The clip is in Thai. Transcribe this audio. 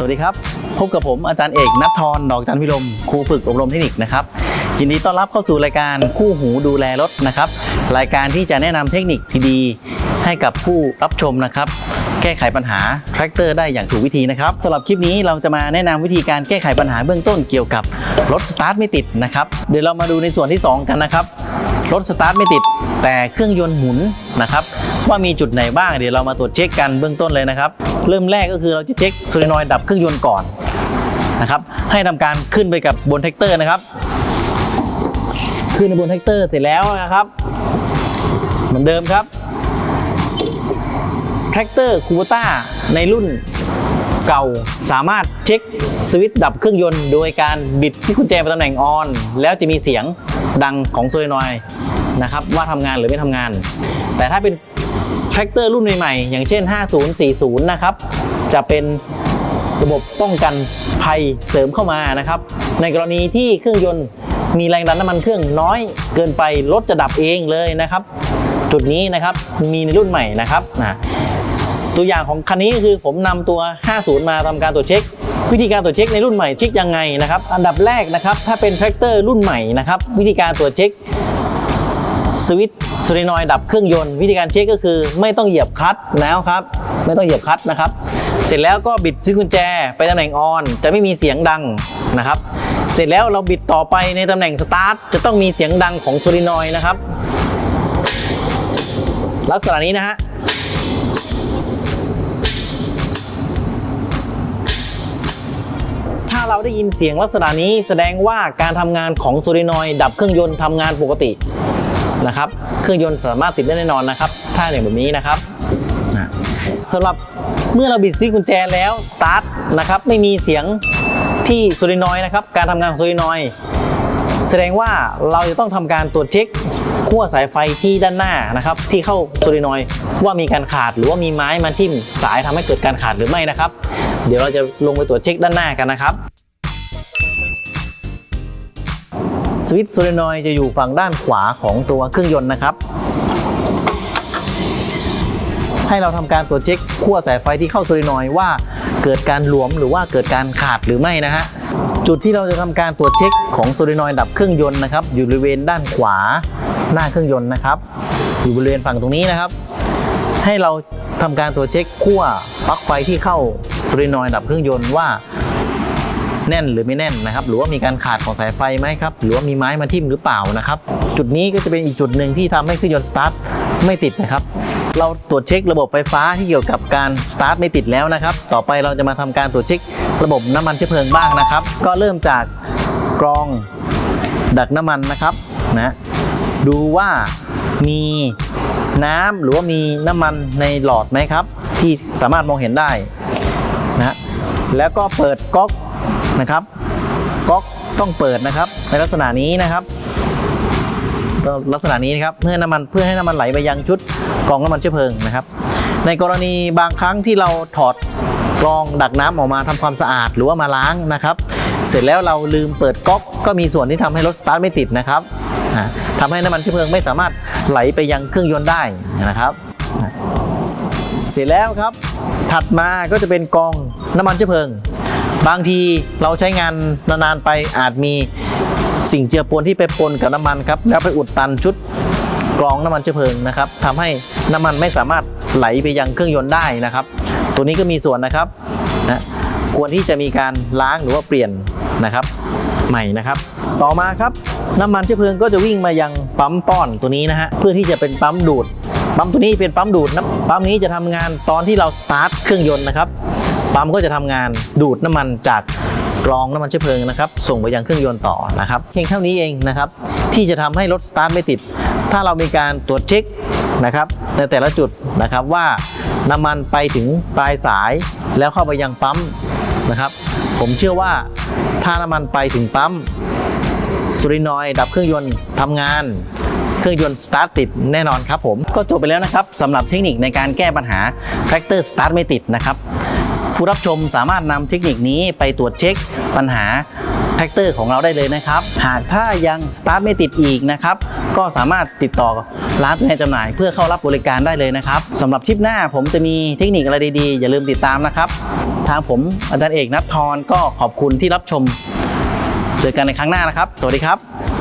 สวัสดีครับ พบกับผมอาจารย์เอกนัททรดอกจันพิรมครูฝึกอบรมเทคนิคนะครับยินดีต้อนรับเข้าสู่รายการคู่หูดูแลรถนะครับ รายการที่จะแนะนำเทคนิคที่ดีให้กับผู้รับชมนะครับ แก้ไขปัญหาแทรกเตอร์ได้อย่างถูกวิธีนะครับสำหรับคลิปนี้เราจะมาแนะนำวิธีการแก้ไขปัญหาเบื้องต้นเกี่ยวกับรถสตาร์ทไม่ติดนะครับ เดี๋ยวเรามาดูในส่วนที่ 2 กันนะครับรถสตาร์ทไม่ติดแต่เครื่องยนต์หมุนนะครับ ว่ามีจุดไหนบ้างเดี๋ยวเรามาตรวจเช็คกันเบื้องต้นเลยนะครับ เริ่มแรกก็คือเราจะเช็คโซลินอยด์ดับเครื่องยนต์ก่อนนะครับให้ทำการขึ้นไปกับบนแท็กเตอร์นะครับ ขึ้นบนแท็กเตอร์เสร็จแล้วนะครับ เหมือนเดิมครับแท็กเตอร์คูโบต้าในรุ่นเก่าสามารถเช็คสวิตช์ดับเครื่องยนต์ โดยการบิดที่กุญแจไปตำแหน่งออน แล้วจะมีเสียงดังของโซลินอยด์นะครับว่าทำงานหรือไม่ทำงาน แต่ถ้าเป็น แท็กเตอร์รุ่นใหม่ๆอย่างเช่น 5040 นะครับ จะเป็นระบบป้องกันภัยเสริมเข้ามานะครับ ในกรณีที่เครื่องยนต์มีแรงดันน้ำมันเครื่องน้อยเกินไปรถจะดับเองเลยนะครับ จุดนี้นะครับมีในรุ่นใหม่นะครับนะตัวอย่างของคันนี้คือผมนำตัว 50 มาทำการตรวจเช็ค วิธีการตรวจเช็คในรุ่นใหม่เช็คยังไงนะครับ อันดับแรกนะครับถ้าเป็นแทรกเตอร์รุ่นใหม่นะครับวิธีการตรวจเช็ค สวิตช์โซลินอยดับเครื่องยนต์วิธีการเช็คก็คือไม่ต้องเหยียบคัตแล้วครับ ไม่ต้องเหยียบคัตนะครับ เสร็จแล้วก็บิดซิกุญแจไปตำแหน่งออน จะไม่มีเสียงดังนะครับ เสร็จแล้วเราบิดต่อไปในตำแหน่งสตาร์ทจะต้องมีเสียงดังของโซลินอยนะครับ ลักษณะนี้นะฮะถ้าเราได้ยินเสียงลักษณะนี้แสดงว่าการทำงานของโซลินอยดับเครื่องยนต์ทำงานปกติ นะครับเครื่องยนต์สามารถติดได้แน่นอนนะครับ ถ้าอย่างแบบนี้นะครับนะสำหรับเมื่อเราบิดซีกุญแจแล้วสตาร์ทนะครับไม่มีเสียงที่โซลินอยด์นะครับการทำงานของโซลินอยด์แสดงว่าเราจะต้องทำการตรวจเช็คขั้วสายไฟที่ด้านหน้านะครับ ที่เข้าโซลินอยด์ว่ามีการขาดหรือว่ามีไม้มาทิ่มสายทำให้เกิดการขาดหรือไม่นะครับ เดี๋ยวเราจะลงไปตรวจเช็คด้านหน้ากันนะครับ สวิตช์โซลินอยจะอยู่ฝั่งด้านขวาของตัวเครื่องยนต์นะครับ ให้เราทำการตรวจเช็คขั้วสายไฟที่เข้าโซลินอยว่าเกิดการหลวมหรือว่าเกิดการขาดหรือไม่นะฮะจุดที่เราจะทำการตรวจเช็คของโซลินอยดับเครื่องยนต์นะครับ อยู่บริเวณด้านขวาหน้าเครื่องยนต์นะครับ อยู่บริเวณฝั่งตรงนี้นะครับ ให้เราทำการตรวจเช็คขั้วปลั๊กไฟที่เข้าโซลินอยดับเครื่องยนต์ว่า แน่นหรือไม่แน่นนะครับ หรือว่ามีการขาดของสายไฟไหมครับ หรือว่ามีไม้มาทิ่มหรือเปล่านะครับ จุดนี้ก็จะเป็นอีกจุดหนึ่งที่ทำให้เครื่องยนต์สตาร์ทไม่ติดนะครับเราตรวจเช็คระบบไฟฟ้าที่เกี่ยวกับการสตาร์ทไม่ติดแล้วนะครับ ต่อไปเราจะมาทำการตรวจเช็คระบบน้ำมันเชื้อเพลิงบ้างนะครับ ก็เริ่มจากกรองดักน้ำมันนะครับนะดูว่ามีน้ำหรือว่ามีน้ำมันในหลอดไหมครับ ที่สามารถมองเห็นได้นะแล้วก็เปิดก๊อก นะครับก๊อกต้องเปิดนะครับ ในลักษณะนี้นะครับลักษณะนี้นะครับเพื่อน้ำมันเพื่อให้น้ำมันไหลไปยังชุดกรองน้ำมันเชื้อเพลิงนะครับ ในกรณีบางครั้งที่เราถอดกรองดักน้ำออกมาทำความสะอาดหรือว่ามาล้างนะครับ เสร็จแล้วเราลืมเปิดก๊อกก็มีส่วนที่ทำให้รถสตาร์ทไม่ติดนะครับอ่าทำให้น้ำมันเชื้อเพลิงไม่สามารถไหลไปยังเครื่องยนต์ได้นะครับ เสร็จแล้วครับ ถัดมาก็จะเป็นกรองน้ำมันเชื้อเพลิง บางทีเราใช้งานนานๆไปอาจมีสิ่งเจือปนที่ไปปนกับน้ำมันครับแล้วไปอุดตันชุดกรองน้ำมันเชื้อเพลิงนะครับทำให้น้ำมันไม่สามารถไหลไปยังเครื่องยนต์ได้นะครับ ตัวนี้ก็มีส่วนนะครับนะควรที่จะมีการล้างหรือว่าเปลี่ยนนะครับ ใหม่นะครับ ต่อมาครับน้ำมันเชื้อเพลิงก็จะวิ่งมายังปั๊มป้อนตัวนี้นะฮะเพื่อที่จะเป็นปั๊มดูดปั๊มตัวนี้เป็นปั๊มดูดนะปั๊มนี้จะทำงานตอนที่เราสตาร์ทเครื่องยนต์นะครับ ปั๊มก็จะทำงานดูดน้ำมันจากกรองน้ำมันเชื้อเพลิงนะครับ ส่งไปยังเครื่องยนต์ต่อนะครับเพียงเท่านี้เองนะครับที่จะทำให้รถสตาร์ทไม่ติด ถ้าเรามีการตรวจเช็คนะครับในแต่ละจุดนะครับว่าน้ำมันไปถึงปลายสายแล้วเข้าไปยังปั๊มนะครับ ผมเชื่อว่าถ้าน้ำมันไปถึงปั๊มสุรินอยด์ดับเครื่องยนต์ทำงาน เครื่องยนต์สตาร์ทติดแน่นอนครับผม ก็จบไปแล้วนะครับสำหรับเทคนิคในการแก้ปัญหาแทรกเตอร์สตาร์ทไม่ติดนะครับ ผู้รับชมสามารถนำเทคนิคนี้ไปตรวจเช็คปัญหาแท็กเตอร์ของเราได้เลยนะครับ หากถ้ายังสตาร์ทไม่ติดอีกนะครับ ก็สามารถติดต่อร้านตัวแทนจำหน่ายเพื่อเข้ารับบริการได้เลยนะครับสำหรับทริปหน้าผมจะมีเทคนิคอะไรดีๆ อย่าลืมติดตามนะครับ ทางผมอาจารย์เอกนัททรก็ขอบคุณที่รับชม เจอกันในครั้งหน้านะครับ สวัสดีครับ